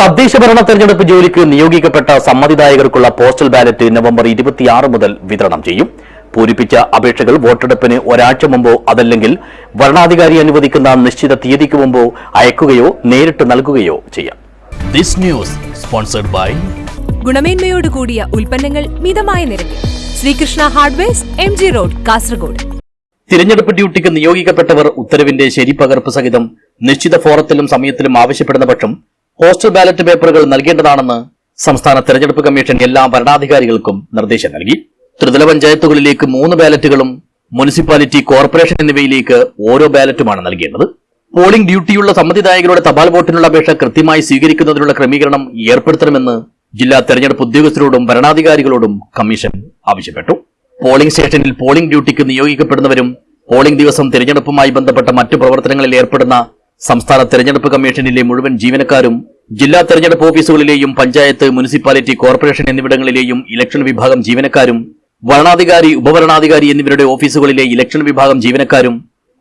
തദ്ദേശ ഭരണ തെരഞ്ഞെടുപ്പ് ജോലിക്ക് നിയോഗിക്കപ്പെട്ട സമ്മതിദായകർക്കുള്ള പോസ്റ്റൽ ബാലറ്റ് നവംബർ ഇരുപത്തിയാറ് മുതൽ വിതരണം ചെയ്യും. പൂരിപ്പിച്ച അപേക്ഷകൾ വോട്ടെടുപ്പിന് ഒരാഴ്ച മുമ്പോ അതല്ലെങ്കിൽ വരണാധികാരി അനുവദിക്കുന്ന നിശ്ചിത തീയതിക്ക് മുമ്പോ അയക്കുകയോ നേരിട്ട് നൽകുകയോ ചെയ്യാം. ദിസ് ന്യൂസ് സ്പോൺസർഡ് ബൈ ഗുണമേന്മയോട് കൂടിയ ഉൽപ്പന്നങ്ങൾ മിതമായ നിരക്കിൽ. Sreekrishna hardwares M G road Kasaragod. തിരഞ്ഞെടുപ്പ് ഡ്യൂട്ടിക്ക് നിയോഗിക്കപ്പെട്ടവർ ഉത്തരവിന്റെ ശരിപകർപ്പ് സഹിതം നിശ്ചിത ഫോറത്തിലും സമയത്തിലും ആവശ്യപ്പെടുന്ന പക്ഷം പോസ്റ്റൽ ബാലറ്റ് പേപ്പറുകൾ നൽകേണ്ടതാണെന്ന് സംസ്ഥാന തെരഞ്ഞെടുപ്പ് കമ്മീഷൻ എല്ലാ ഭരണാധികാരികൾക്കും നിർദ്ദേശം നൽകി. ത്രിതല പഞ്ചായത്തുകളിലേക്ക് മൂന്ന് ബാലറ്റുകളും മുനിസിപ്പാലിറ്റി കോർപ്പറേഷൻ എന്നിവയിലേക്ക് ഓരോ ബാലറ്റുമാണ് നൽകേണ്ടത്. പോളിംഗ് ഡ്യൂട്ടിയുള്ള സമ്മതിദായകരുടെ തപാൽ വോട്ടിനുള്ള അപേക്ഷ കൃത്യമായി സ്വീകരിക്കുന്നതിനുള്ള ക്രമീകരണം ഏർപ്പെടുത്തണമെന്ന് ജില്ലാ തെരഞ്ഞെടുപ്പ് ഉദ്യോഗസ്ഥരോടും ഭരണാധികാരികളോടും കമ്മീഷൻ ആവശ്യപ്പെട്ടു. പോളിംഗ് സ്റ്റേഷനിൽ പോളിംഗ് ഡ്യൂട്ടിക്ക് നിയോഗിക്കപ്പെടുന്നവരും പോളിംഗ് ദിവസം തിരഞ്ഞെടുപ്പുമായി ബന്ധപ്പെട്ട മറ്റു പ്രവർത്തനങ്ങളിൽ ഏർപ്പെടുന്ന സംസ്ഥാന തെരഞ്ഞെടുപ്പ് കമ്മീഷനിലെ മുഴുവൻ ജീവനക്കാരും ജില്ലാ തെരഞ്ഞെടുപ്പ് ഓഫീസുകളിലെയും പഞ്ചായത്ത് മുനിസിപ്പാലിറ്റി കോർപ്പറേഷൻ എന്നിവിടങ്ങളിലെയും ഇലക്ഷൻ വിഭാഗം ജീവനക്കാരും വരണാധികാരി ഉപവരണാധികാരി എന്നിവരുടെ ഓഫീസുകളിലെ ഇലക്ഷൻ വിഭാഗം ജീവനക്കാരും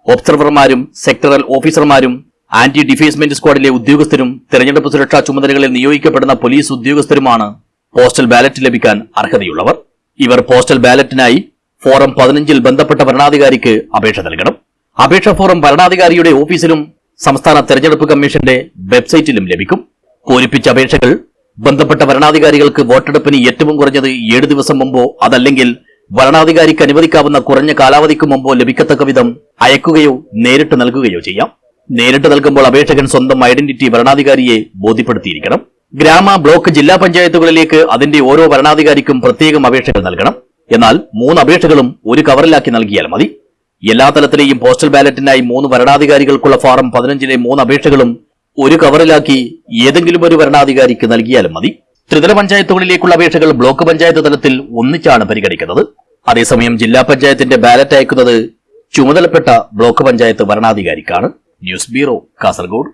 ഒബ്സർവർമാരും സെക്ടറൽ ഓഫീസർമാരും ആന്റി ഡിഫേസ്മെന്റ് സ്ക്വാഡിലെ ഉദ്യോഗസ്ഥരും തെരഞ്ഞെടുപ്പ് സുരക്ഷാ ചുമതലകളിൽ നിയോഗിക്കപ്പെടുന്ന പോലീസ് ഉദ്യോഗസ്ഥരുമാണ് പോസ്റ്റൽ ബാലറ്റ് ലഭിക്കാൻ അർഹതയുള്ളവർ. ഇവർ പോസ്റ്റൽ ബാലറ്റിനായി ഫോറം പതിനഞ്ചിൽ ബന്ധപ്പെട്ട ഭരണാധികാരിക്ക് അപേക്ഷ നൽകണം. അപേക്ഷ ഫോറം ഭരണാധികാരിയുടെ ഓഫീസിലും സംസ്ഥാന തെരഞ്ഞെടുപ്പ് കമ്മീഷന്റെ വെബ്സൈറ്റിലും ലഭിക്കും. പൂരിപ്പിച്ച അപേക്ഷകൾ ബന്ധപ്പെട്ട വരണാധികാരികൾക്ക് വോട്ടെടുപ്പിന് ഏറ്റവും കുറഞ്ഞത് ഏഴ് ദിവസം മുമ്പോ അതല്ലെങ്കിൽ വരണാധികാരിക്ക് അനുവദിക്കാവുന്ന കുറഞ്ഞ കാലാവധിക്ക് മുമ്പോ ലഭിക്കത്തക്ക വിധം അയക്കുകയോ നേരിട്ട് നൽകുകയോ ചെയ്യാം. നേരിട്ട് നൽകുമ്പോൾ അപേക്ഷകൻ സ്വന്തം ഐഡന്റിറ്റി ഭരണാധികാരിയെ ബോധ്യപ്പെടുത്തിയിരിക്കണം. ഗ്രാമ ബ്ലോക്ക് ജില്ലാ പഞ്ചായത്തുകളിലേക്ക് അതിന്റെ ഓരോ ഭരണാധികാരിക്കും പ്രത്യേകം അപേക്ഷകൾ നൽകണം. എന്നാൽ മൂന്ന് അപേക്ഷകളും ഒരു കവറിലാക്കി നൽകിയാൽ മതി. എല്ലാ തലത്തിലെയും പോസ്റ്റൽ ബാലറ്റിനായി മൂന്ന് വരണാധികാരികൾക്കുള്ള ഫാറം പതിനഞ്ചിലെ മൂന്ന് അപേക്ഷകളും ഒരു കവറിലാക്കി ഏതെങ്കിലും ഒരു വരണാധികാരിക്ക് നൽകിയാലും മതി. ത്രിതല പഞ്ചായത്തുകളിലേക്കുള്ള അപേക്ഷകൾ ബ്ലോക്ക് പഞ്ചായത്ത് തലത്തിൽ ഒന്നിച്ചാണ് പരിഗണിക്കുന്നത്. അതേസമയം ജില്ലാ പഞ്ചായത്തിന്റെ ബാലറ്റ് അയക്കുന്നത് ചുമതലപ്പെട്ട ബ്ലോക്ക് പഞ്ചായത്ത് വരണാധികാരിക്കാണ് ന്യൂസ് ബ്യൂറോ കാസർഗോഡ്.